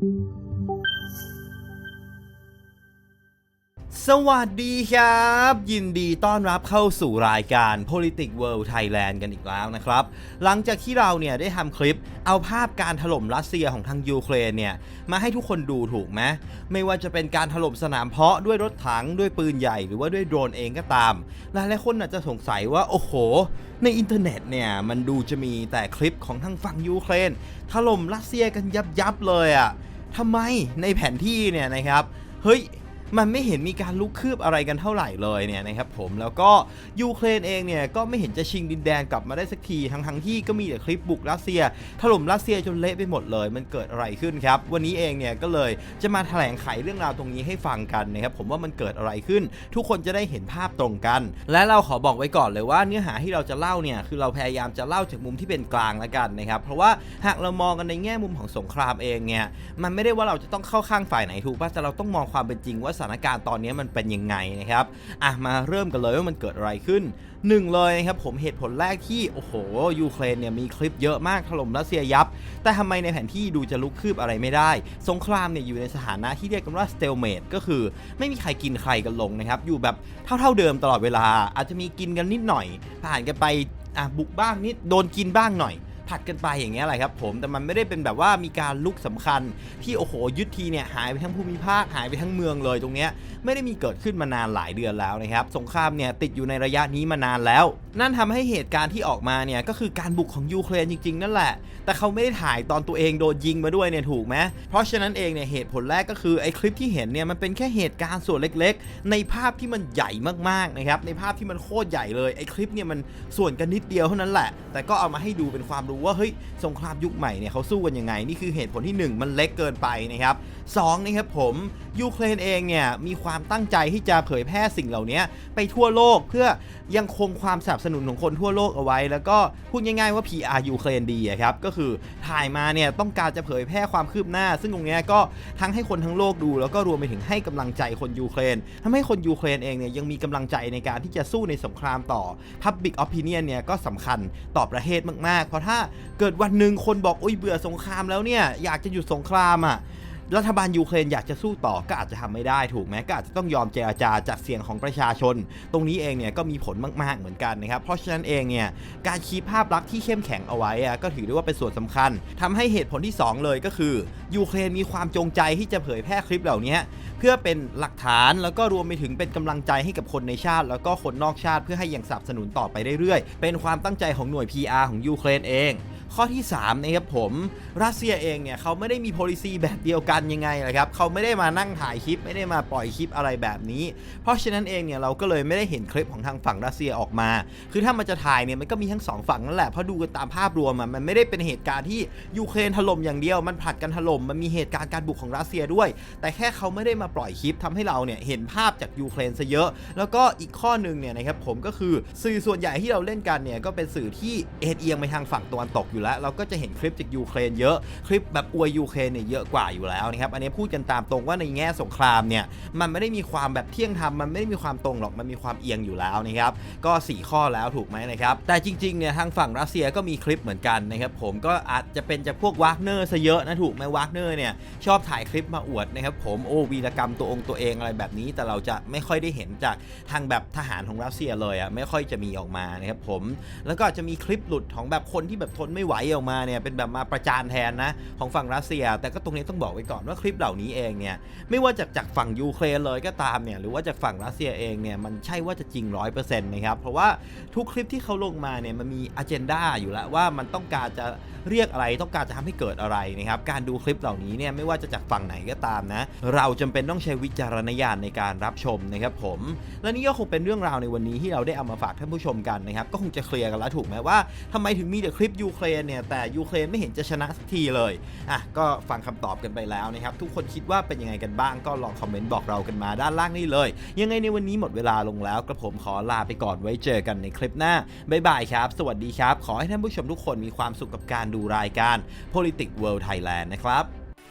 สวัสดีครับ ยินดีต้อนรับเข้าสู่รายการ Politics World Thailand กันอีกแล้วนะครับ หลังจากที่เราเนี่ยได้ทำคลิปเอาภาพการถล่มรัสเซียของทางยูเครนเนี่ย มาให้ทุกคนดูถูกไหมไม่ว่าจะเป็นการถล่มสนามเพาะด้วยรถถังด้วยปืนใหญ่หรือว่าด้วยโดรนเองก็ตาม หลายๆคนอาจจะสงสัยว่า โอ้โห ในอินเทอร์เน็ตเนี่ย มันดูจะมีแต่คลิปของทางฝั่งยูเครนถล่มรัสเซียกันยับยับเลยอะ่ะ ทำไมในแผนที่เนี่ยนะครับ เฮ้ย มันไม่เห็นมีการลุกคืบอะไรกันเท่าไหร่เลยเนี่ยนะครับผมแล้วก็ยูเครนเองเนี่ยก็ไม่เห็นจะชิงดินแดนกลับมาได้สักทีทั้งทั้งๆที่ก็มีแต่คลิปบุกรัสเซีย ถล่มรัสเซียจนเละไปหมดเลย มันเกิดอะไรขึ้นครับ วันนี้เองเนี่ยก็เลยจะมาแถลงไขเรื่องราวตรงนี้ให้ฟังกันนะครับผมว่ามันเกิดอะไรขึ้น ทุกคนจะได้เห็นภาพตรงกัน และเราขอบอกไว้ก่อนเลยว่าเนื้อหาที่เราจะเล่าเนี่ยคือเราพยายามจะเล่าจากมุมที่เป็นกลางแล้วกันนะครับเพราะว่าหากเรามองกันในแง่มุมของสงครามเองเนี่ยมันไม่ได้ว่าเราจะต้องเข้าข้างฝ่ายไหนถูกป่ะแต่เราต้องมองความเป็นจริงว่าถานการณ์ตอนนี้มันเป็นยังไงนะครับอะมาเริ่มกันเลยว่ามันเกิดอะไรขึ้นหนึ่งเลยนะครับผมเหตุผลแรกที่โอ้โหยูเครนเนี่ยมีคลิปเยอะมากถล่มรัสเซียยับ แต่ทำไมในแผนที่ดูจะลุกคืบอะไรไม่ได้ สงครามเนี่ยอยู่ในสถานะที่เรียกกันว่า stalemate ก็คือ ไม่มีใครกินใครกันลงนะครับ อยู่แบบเท่าๆเดิมตลอดเวลา อาจจะมีกินกันนิดหน่อยผ่านกันไปอะบุกบ้างนิดโดนกินบ้างหน่อย ผัดกันไปอย่างเงี้ยแหละครับผมแต่มันไม่ได้เป็นแบบว่ามีการลุกสำคัญ ที่โอ้โหยึดทีเนี่ยหายไปทั้งภูมิภาคหายไปทั้งเมืองเลยตรงเนี้ยไม่ได้มีเกิดขึ้นมานานหลายเดือนแล้วนะครับสงครามเนี่ยติดอยู่ในระยะนี้มานานแล้ว นั่นทำให้เหตุการณ์ที่ออกมาเนี่ยก็คือการบุกของยูเครนจริง ๆ นั่นแหละ แต่เขาไม่ได้ถ่ายตอนตัวเองโดนยิงมาด้วยเนี่ยถูกไหมเพราะฉะนั้นเองเนี่ยเหตุผลแรกก็คือไอ้คลิปที่เห็นเนี่ยมันเป็นแค่เหตุการณ์ส่วนเล็ก ๆ ในภาพที่มันใหญ่มากๆนะครับในภาพที่มันโคตรใหญ่เลยไอ้คลิปเนี่ยมันส่วนกันนิดเดียวเท่านั้นแหละ แต่ก็เอามาให้ดูเป็นความรู้ว่าเฮ้ยสงครามยุคใหม่เนี่ยเขาสู้กันยังไง นี่คือเหตุผลที่หนึ่งมันเล็กเกินไปนะครับสองนะครับผมยูเครนเองเนี่ยมีความตั้งใจที่จะเผยแพร่สิ่งเหล่านี้ไปทั่วโลกเพื่อยังคงความสนับสนุนของคนทั่วโลกเอาไว้ แล้วก็พูดง่ายๆว่า PR ยูเครนดีอะครับก็คือถ่ายมาเนี่ยต้องการจะเผยแพร่ความคืบหน้า ซึ่งตรงเนี้ยก็ทั้งให้คนทั้งโลกดู แล้วก็รวมไปถึงให้กำลังใจคนยูเครนทำให้คนยูเครนเองเนี่ยยังมีกำลังใจในการที่จะสู้ในสงครามต่อ Public Opinion เนี่ยก็สำคัญต่อประเทศมากๆ เพราะถ้าเกิดวันหนึ่งคนบอกอุ้ยเบื่อสงครามแล้วเนี่ยอยากจะหยุดสงครามอะ รัฐบาลยูเครนอยากจะสู้ต่อก็อาจจะทำไม่ได้ถูกไหมก็อาจจะต้องยอมเจรจาจากเสียงของประชาชน ตรงนี้เองเนี่ยก็มีผลมาก ๆ เหมือนกันนะครับ เพราะฉะนั้นเองเนี่ยการคีปภาพลักษณ์ที่เข้มแข็งเอาไว้อะก็ถือได้ว่าเป็นส่วนสำคัญทำให้เหตุผลที่ 2 เลยก็คือยูเครนมีความจงใจที่จะเผยแพร่คลิปเหล่านี้เพื่อเป็นหลักฐานแล้วก็รวมไปถึงเป็นกำลังใจให้กับคนในชาติ แล้วก็คนนอกชาติเพื่อให้ยังสนับสนุนต่อไปเรื่อยๆ เป็นความตั้งใจของหน่วย PR ของยูเครนเอง ข้อที่3นะครับผมรัสเซียเองเนี่ยเขาไม่ได้มี policy แบบเดียวกันยังไงละครับเขาไม่ได้มานั่งถ่ายคลิป ไม่ได้มาปล่อยคลิปอะไรแบบนี้ เพราะฉะนั้นเองเนี่ยเราก็เลยไม่ได้เห็นคลิปของทางฝั่งรัสเซียออกมา คือถ้ามันจะถ่ายเนี่ยมันก็มีทั้งสองฝั่งนั่นแหละเพราะดูกันตามภาพรวมอะมันไม่ได้เป็นเหตุการณ์ที่ยูเครนถล่มอย่างเดียว มันผลัดกันถล่มมันมีเหตุการณ์การบุกของรัสเซียด้วย แต่แค่เขาไม่ได้มาปล่อยคลิปทำให้เราเนี่ยเห็นภาพจากยูเครนซะเยอะ แล้วก็อีกข้อหนึ่งเนี่ยนะครับผมก็คือสื่อส่วนใหญ่ที่เราเล่นกันเนี่ยก็เป็นสื่อที่เอ็นเอียงไปทางฝั่งตะวันตกอยู่แล้ว เราก็จะเห็นคลิปจากยูเครนเยอะคลิปแบบอวยยูเครนเนี่ยเยอะกว่าอยู่แล้วนะครับอันนี้พูดกันตามตรงว่าในแง่สงครามเนี่ยมันไม่ได้มีความแบบเที่ยงธรรมมันไม่ได้มีความตรงหรอกมันมีความเอียงอยู่แล้วนะครับก็ 4 ข้อแล้วถูกไหมนะครับแต่จริงๆเนี่ยทางฝั่งรัสเซียก็มีคลิปเหมือนกันนะครับผมก็อาจจะเป็นจากพวกวากเนอร์ซะเยอะนะถูกไหมวากเนอร์เนี่ยชอบถ่ายคลิปมาอวดนะครับผมโอ้วีรกรรมตัวองค์ตัวเองอะไรแบบนี้ แต่เราจะไม่ค่อยได้เห็นจากทางแบบทหารของรัสเซียเลยอะไม่ค่อยจะมีออกมานะครับผมแล้วก็จจะมีคลิปหลุดของแบบคนที่แบบทนไม่ไหวออกมาเนี่ยเป็นแบบมาประจานแทนนะของฝั่งรัสเซีย แต่ก็ตรงนี้ต้องบอกไว้ก่อนว่าคลิปเหล่านี้เองเนี่ยไม่ว่าจากจากฝั่งยูเครนเลยก็ตามเนี่ยหรือว่าจากฝั่งรัสเซียเองเนี่ยมันใช่ว่าจะจริงร้อยเปอร์เซ็นต์นะครับเพราะว่าทุกคลิปที่เขาลงมาเนี่ยมันมีอ g e n d a อยู่แล้วว่ามันต้องการจะเรียกอะไรต้องการจะทำให้เกิดอะไรนะครับการดูคลิปเหล่านี้เนี่ยไม่ว่าจะจากฝั่งไหนก็ตามนะเราจำเป็นต้องใช้วิจารณญาณในการรับชมนะครับผมและนี่ก็คงเป็นเรื่องราวในวันนี้ที่เราได้เอามาฝากท่านผู้ชมกันนะครับก็คงจะเคลียร์กันแล้วถูกไหมว่าทำไมถึงมีแต่คลิปยูเครนเนี่ยแต่ยูเครนไม่เห็นจะชนะสักทีเลยอะก็ฟังคำตอบกันไปแล้วนะครับทุกคนคิดว่าเป็นยังไงกันบ้างก็ลองคอมเมนต์บอกเรากันมาด้านล่างนี่เลย ยังไงในวันนี้หมดเวลาลงแล้วกระผมขอลาไปก่อนไว้เจอกันในคลิปหน้าบ๊ายบายครับ สวัสดีครับ ขอให้ท่านผู้ชมทุกคนมีความสุขกับการดูรายการ Politics World Thailand นะครับ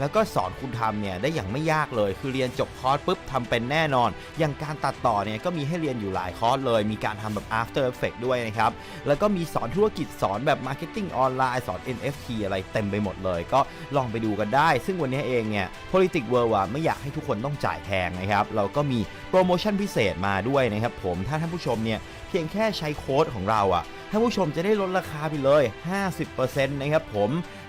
แล้วก็สอนคุณทำเนี่ยได้อย่างไม่ยากเลย คือเรียนจบคอร์สปุ๊บทำเป็นแน่นอน อย่างการตัดต่อเนี่ยก็มีให้เรียนอยู่หลายคอร์สเลย มีการทำแบบ After effect ด้วยนะครับ แล้วก็มีสอนธุรกิจสอนแบบ Marketing ออนไลน์สอน NFT อะไรเต็มไปหมดเลย ก็ลองไปดูกันได้ ซึ่งวันนี้เองเนี่ย Politics World อะไม่อยากให้ทุกคนต้องจ่ายแพงนะครับเราก็มีโปรโมชั่นพิเศษมาด้วยนะครับผมถ้าท่านผู้ชมเนี่ยเพียงแค่ใช้โค้ดของเราอะท่านผู้ชมจะได้ลดราคาไปเลย 50%นะครับผม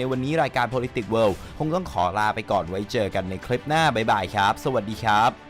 ในวันนี้รายการ Politics World คงต้องขอลาไปก่อนไว้เจอกันในคลิปหน้าบ๊ายบายครับ สวัสดีครับ